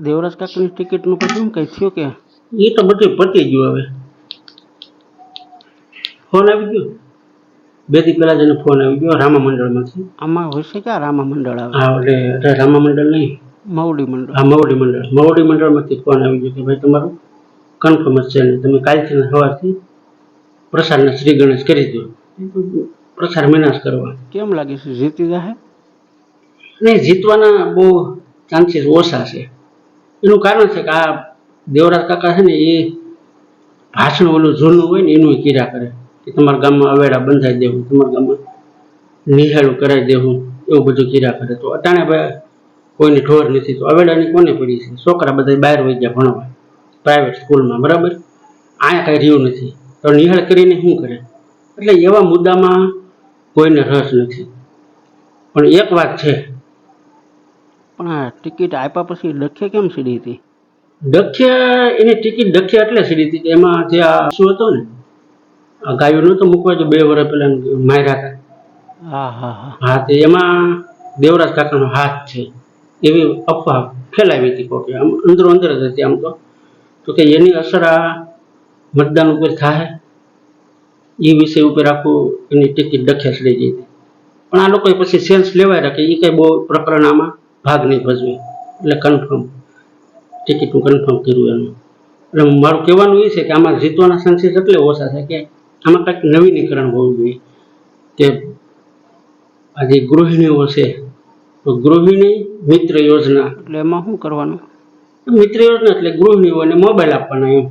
દેવરાજ કાકાની ટિકિટનું પછી શું કંઈ થયું કે? એ તો બધું પતી ગયું હવે. ફોન આવી ગયો? બેથી પહેલા જ એને ફોન આવી ગયો રામા મંડળમાંથી. આમાં હશે ક્યાં રામા મંડળ આવે? હા એટલે રામા મંડળ નહીં. મવડી મંડળ. હા મવડી મંડળ. મવડી મંડળમાંથી ફોન આવી ગયો કે ભાઈ તમારું કન્ફર્મ જ છે ને. તમે કાલથી સવારથી પ્રસાદના શ્રી ગણેશ કરી દો. પ્રસાર મહિના કરવા. કેમ લાગે છે? જીતી જાહે? નહીં જીતવાના બહુ ચાન્સીસ ઓછા છે. એનું કારણ છે કે આ દેવરાજ કાકા છે ને એ ભાષણ ઓલું જૂનું હોય ને એનું કીરા કરે. કે તમારા ગામમાં અવેડા બંધાઈ દેવું, તમારા ગામમાં નિહાળું કરાવી દેવું, એવું બધું કીરા કરે. તો અટાણે ભાઈ કોઈને ઠોર નથી, તો અવેડાની કોને પડી છે? છોકરા બધા બહાર વહી ગયા ભણવા પ્રાઇવેટ સ્કૂલમાં બરાબર? અહીંયા કાંઈ રહ્યું નથી. તો નિહાળ કરીને શું કરે? એટલે એવા મુદ્દામાં કોઈને રસ નથી. પણ એક વાત છે પણ આ ટિકિટ આપ્યા પછી ડખે કેમ સીડી હતી? ડખે એની ટિકિટ ડખે એટલે સીડી હતી. કે એમાં જે આ શું હતો ને આ ગાયો નહોતો મૂકવા જો બે વર્ષ પહેલા માર્યા હતા. હા હા હા. હા તે એમાં દેવરાજ કાકાનો હાથ છે. એવી અફવા ફેલાવી હતી કોકે. આમ અંદરો અંદર જ હતી આમ તો. તો કે એની અસર આ મતદાન ઉપર થાય? એ વિષય ઉપર આખું એની ટિકિટ ડખે ચડી ગઈ હતી. પણ આ લોકોએ પછી સેન્સ લેવાય રાખે. એ કંઈ બહુ પ્રકરણ આમાં ભાગ નહીં ભજવે. એટલે કન્ફર્મ ટિકિટનું કન્ફર્મ કર્યું એનું. એટલે મારું કહેવાનું એ છે કે આમાં જીતવાના ચાન્સીસ એટલે ઓછા છે કે આમાં કંઈક નવીનીકરણ હોવું જોઈએ. કે આજે ગૃહિણીઓ છે તો ગૃહિણી મિત્ર યોજના. એટલે એમાં શું કરવાનું? મિત્ર યોજના એટલે ગૃહિણીઓને મોબાઈલ આપવાના એમ.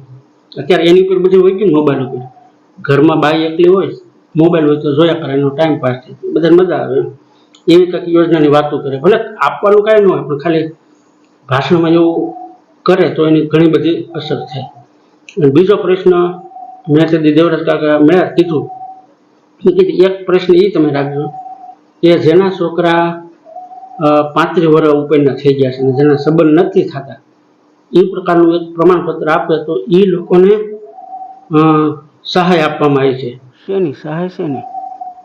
અત્યારે એની ઉપર બધું હોય ગયું મોબાઈલ ઉપર. ઘરમાં બાઈ એકલી હોય મોબાઈલ હોય તો જોયા કરે એનો ટાઈમ પાસ થાય. બધાને મજા આવે એમ. એવી કંઈક યોજનાની વાતો કરે. ભલે આપવાનું કાંઈ ન હોય પણ ખાલી ભાષણમાં એવું કરે તો એની ઘણી બધી અસર થાય. અને બીજો પ્રશ્ન મેં તે દેવરાજ કાકા મેં કીધું. કીધું એક પ્રશ્ન એ તમે રાખજો કે જેના છોકરા પાંત્રીસ વર્ષ ઉપરના થઈ ગયા છે અને જેના સંબંધ નથી થતા એ પ્રકારનું એક પ્રમાણપત્ર આપે તો એ લોકોને સહાય આપવામાં આવી છે. શેની? સહાય શેની?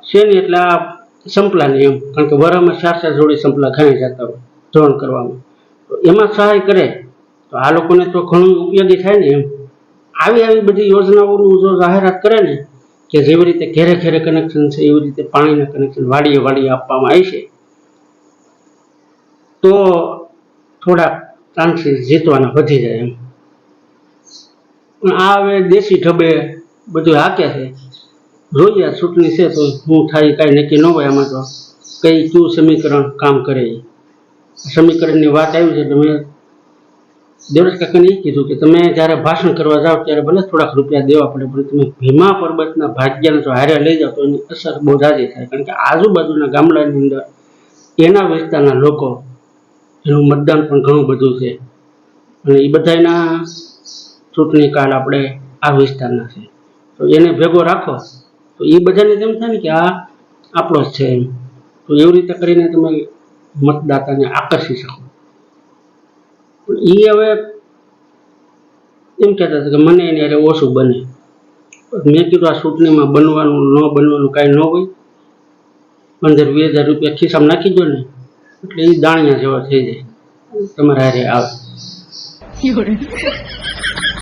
શેની? એટલે આ સંપલાની એમ કારણ કે વરામાં ચાર ચાર જોડી સંપલા ખાઈ જતા હોય, ધોરણ કરવામાં એમાં સહાય કરે. તો આ લોકોને તો ઘણું ઉપયોગી થાય ને એમ. આવી આવી બધી યોજનાઓનું જો જાહેરાત કરે ને, કે જેવી રીતે ઘેરે ઘેરે કનેક્શન છે, એવી રીતે પાણીના કનેક્શન વાડીએ વાડીએ આપવામાં આવી છે, તો થોડા ચાન્સીસ જીતવાના વધી જાય એમ. પણ આ હવે દેશી ઢબે બધું હાકે છે. જોઈએ આ ચૂંટણી છે તો હું થાય, કાંઈ નક્કી ન હોય આમાં તો. કઈ, કયું સમીકરણ કામ કરે સમીકરણની વાત આવી છે, તમે દેવરાજ કાકાને કીધું કે તમે જ્યારે ભાષણ કરવા જાઓ ત્યારે ભલે થોડાક રૂપિયા દેવા પડે, પણ તમે ભીમા પર્વતના ભાગ્યને જો હારે લઈ જાઓ તો એની અસર બહુ જાજી થાય. કારણ કે આજુબાજુના ગામડાની અંદર એના વિસ્તારના લોકો એનું મતદાન પણ ઘણું બધું છે. અને એ બધાના ચૂંટણી કાળ આપણે આ વિસ્તારના છે. તો એને ભેગો રાખો. તો એ બધાને તેમ થાય ને કે આ આપણો જ છે એમ. તો એવી રીતે કરીને તમે મતદાતાને આકર્ષી શકો. પણ એ હવે એમ કહેતા હતા કે મને એની હારે ઓછું બને. મેં કીધું આ ચૂંટણીમાં બનવાનું, ન બનવાનું કાંઈ ન હોય. પંદર, વીસ હજાર રૂપિયા ખિસ્સામાં નાખી દો ને, એટલે એ દાણિયા જેવા થઈ જાય. તમારા હારે આવે.